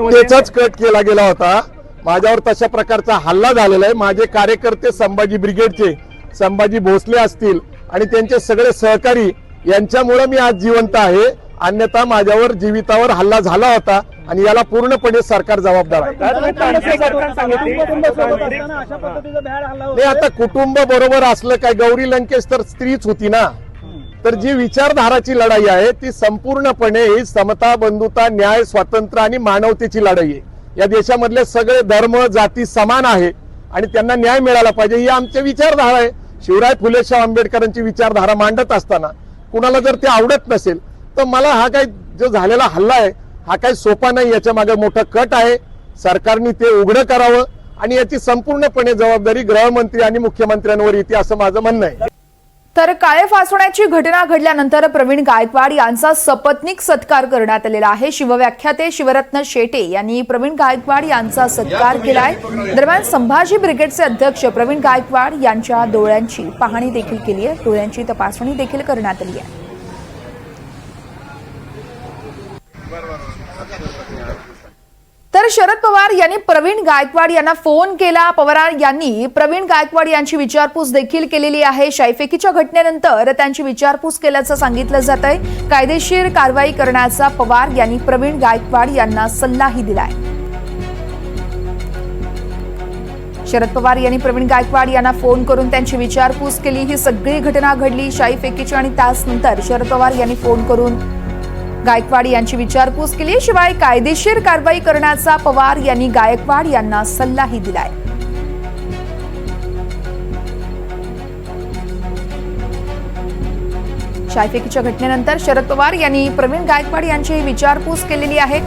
त्याचाच कट केला गेला होता. माझ्यावर तशा प्रकारचा हल्ला झालेला आहे. माझे कार्यकर्ते संभाजी ब्रिगेडचे संभाजी भोसले असतील आणि त्यांचे सगळे सहकारी यांच्यामुळे मी आज जिवंत आहे. अन्यथा माझ्यावर जीवितावर हल्ला झाला होता आणि याला पूर्णपणे सरकार जबाबदार आहे. नाही आता कुटुंब बरोबर असलं काय गौरी लंकेश तर स्त्रीच होती ना. तर जी विचारधाराची लढाई आहे ती संपूर्णपणे ही समता बंधुता न्याय स्वातंत्र्य आणि मानवतेची लढाई आहे. या देशामधले सगळे धर्म जाती समान आहे आणि त्यांना न्याय मिळाला पाहिजे ही आमची विचारधारा आहे. शिवराय फुले शाह आंबेडकरांची विचारधारा मांडत असताना कुणाला जर ते आवडत नसेल तर मला हा काय जो झालेला हल्ला आहे हा काही सोपा नाही याच्या मागे मोठं कट आहे. सरकारने ते उघडं करावं आणि याची संपूर्णपणे जबाबदारी गृहमंत्री आणि मुख्यमंत्र्यांवर येते असं माझं म्हणणं आहे. तर काळे फासवण्याची घटना घडल्यानंतर प्रवीण गायकवाड यांचा सपत्नीक सत्कार करण्यात आलेला आहे. शिवव्याख्याते शिवरत्न शेटे यांनी प्रवीण गायकवाड यांचा सत्कार केलाय. दरम्यान संभाजी ब्रिगेडचे अध्यक्ष प्रवीण गायकवाड यांच्या डोळ्यांची पाहणी देखील केली आहे. डोळ्यांची तपासणी देखील करण्यात आली आहे. शरद पवार यांनी प्रवीण गायकवाड यांना फोन केला. पवार यांनी प्रवीण गायकवाड यांची विचारपूस देखील केलेली आहे. शाईफेकीच्या घटनेनंतर त्यांची विचारपूस केल्याचं सांगितलं जात आहे कायदेशीर कारवाई करण्याचा पवार यांनी प्रवीण गायकवाड यांना सल्लाही दिलाय. शरद पवार यांनी प्रवीण गायकवाड यांना फोन करून त्यांची विचारपूस केली. ही सगळी घटना घडली शाईफेकीची आणि त्याचनंतर शरद पवार यांनी फोन करून गायकवाड यांची विचारपूस केली. शिवाय कायदेशीर कारवाई करण्याचा पवार यांनी गायकवाड यांना सल्लाही दिलाय. चायफेकीच्या घटनेनंतर शरद पवार यांनी प्रवीण गायकवाड यांची विचारपूस केलेली आहे.